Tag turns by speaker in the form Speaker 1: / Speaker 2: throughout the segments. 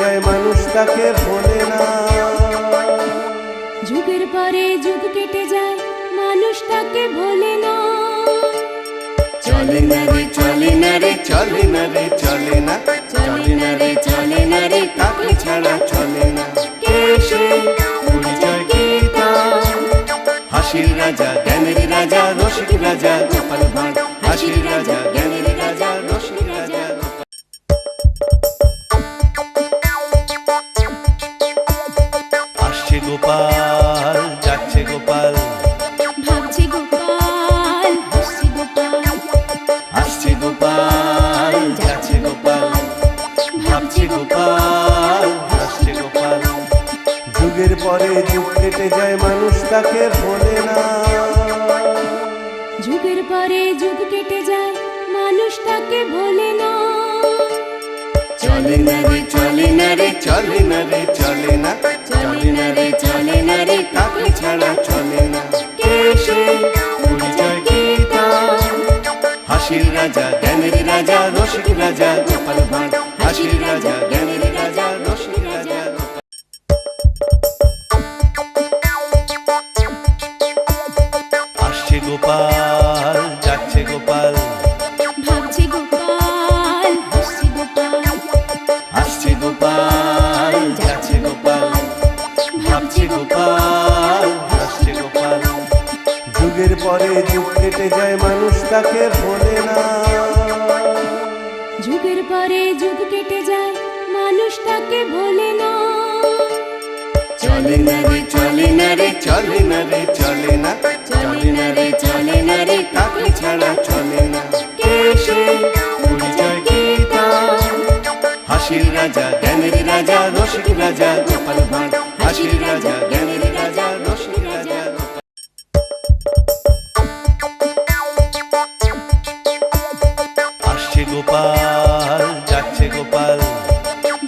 Speaker 1: যায় মানুষ তাকে ভোলে না।
Speaker 2: যুগের পরে যুগ কেটে যায় মানুষ তাকে ভোলে না।
Speaker 1: চলে না রে চলে না রে চলে না রে চলে না। চলে না রে চলে না রে তাকে ছাড়া চলে না। কে সে? পরিচয় হাসির রাজা জ্ঞানের রাজা রসিক রাজা গোপাল ভাঁড়। হাসির রাজা পরে যুগ কেটে যায় মানুষ তাকে ভোলে না।
Speaker 2: যুগের পরে যুগ কেটে যায় মানুষ তাকে ভোলে না।
Speaker 1: চলে না রে চলে না রে চলে না রে চলে না। চলে না রে চলে না রে তাকে ছাড়া চলে না। কে সে? পরিচয় হাসির রাজা জ্ঞানের রাজা রসিক রাজা গোপাল ভাঁড়। হাসির রাজা জ্ঞানের রাজা গোপাল
Speaker 2: হাসছে গোপাল
Speaker 1: যুগের পরে যুগ কেটে যায় মানুষ তাকে ভোলে না।
Speaker 2: যুগের পরে যুগ কেটে যায় মানুষ তাকে ভোলে না।
Speaker 1: চলে না রে চলে না রে চলে না রে চলে না। চলে না রে চলে না রে তাকে ছাড়া চলে না। কে সে? হাসির রাজা জ্ঞানের রাজা রসিক রাজা গোপাল যাচ্ছে গোপাল।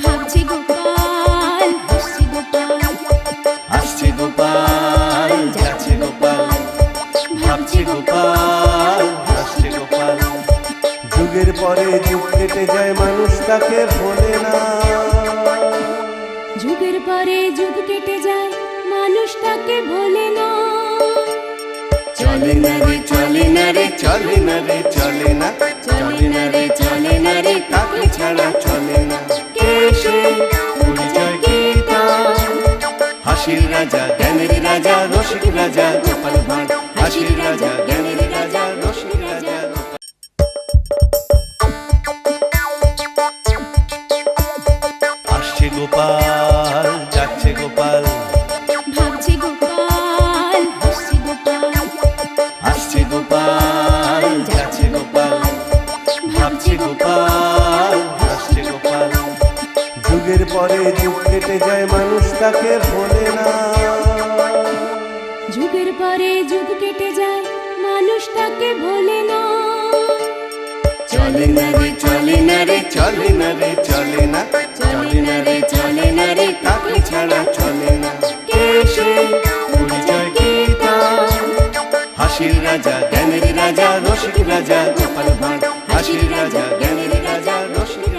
Speaker 2: ভাবছি গোপাল হাসছি গোপাল।
Speaker 1: আসছে গোপাল যাচ্ছে গোপাল। ভাবছে গোপাল হাসছে গোপাল। যুগের পরে যুগ কেটে যায় মানুষ তাকে ভোলে না।
Speaker 2: যুগের পরে যুগ কেটে যায় মানুষ তাকে ভোলে না।
Speaker 1: চলে না রে চলে না রে চলে না রে চলে না। চলে না রে চলে না রে তাকে ছাড়া চলে না। কে সে? পরিচয় কি তার? হাসির রাজা, জ্ঞানের রাজা, রসিক রাজা, গোপাল ভাঁড়। হাসির রাজা, জ্ঞানের রাজা, রসিক রাজা। যুগের পরে যুগ কেটে যায় মানুষ তাকে ভোলে না।
Speaker 2: যুগের পরে যুগ কেটে যায় মানুষ তাকে ভোলে না।
Speaker 1: চলে না রে চলে না রে চলে না রে চলে না। চলে না রে চলে না রে তাকে ছাড়া চলে না। কে সে? পরিচয় কি তার? হাসির রাজা জ্ঞানের রাজা রসিক রাজা গোপাল ভাঁড়। হাসির রাজা জ্ঞানের রাজা রসিক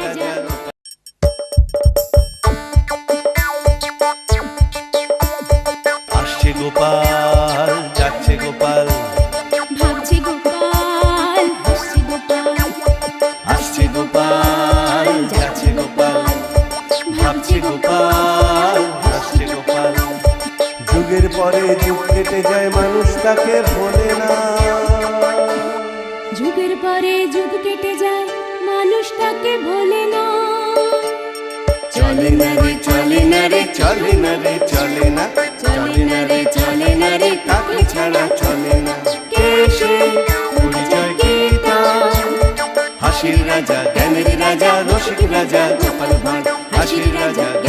Speaker 1: কেটে যায় মানুষ তাকে ভোলে না।
Speaker 2: যুগের পরে যুগ কেটে যায় মানুষ তাকে ভোলে না।
Speaker 1: চলে না রে চলে না রে চলে না রে চলে না। চলে না রে চলে না রে তাকে ছাড়া চলে না। কে সে? পরিচয় হাসির রাজা জ্ঞানের রাজা রসিক রাজা গোপাল ভাঁড়। হাসির রাজা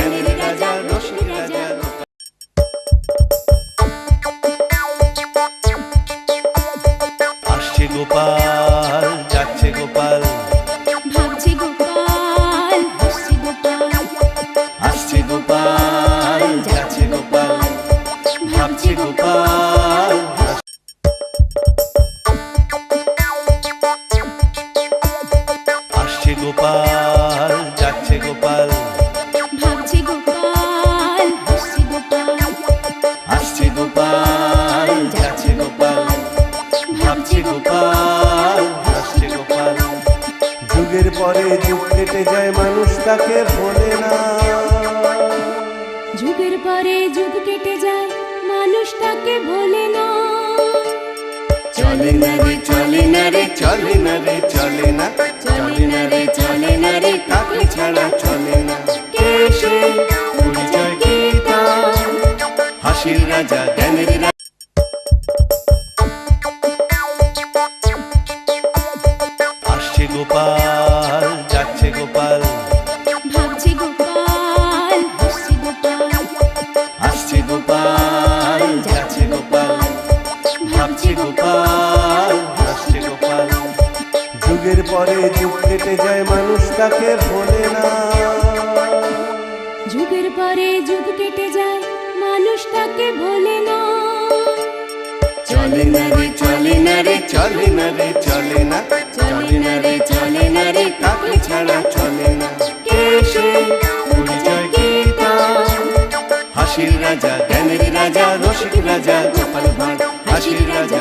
Speaker 1: গোপাল যাচ্ছে গোপাল।
Speaker 2: ভাবছে গোপাল হাসছে গোপাল।
Speaker 1: আসছে গোপাল যাচ্ছে গোপাল। ভাবছে গোপাল হাসছে গোপাল। যুগের পরে যুগ কেটে যায় মানুষ তাকে ভোলে না।
Speaker 2: যুগের পরে যুগ কেটে যায় মানুষ তাকে ভোলে না।
Speaker 1: চলে না রে চলে না রে চলে না রে চলে না। চলে না রে চলে না রে তাকে ছাড়া চলে না। কে সে? পরিচয় কি তার? হাসির রাজা, জ্ঞানের তাকে ভোলে না?
Speaker 2: যুগের পরে যুগ কেটে যায় মানুষ তাকে ভোলে না।
Speaker 1: চলে না রে চলে না রে চলে না রে চলে না। চলে না রে চলে না রে তাকে ছাড়া চলে না? কে সে? পরিচয় কি? হাসির রাজা জ্ঞানের রাজা রসিক রাজা গোপাল ভাঁড়। হাসির রাজা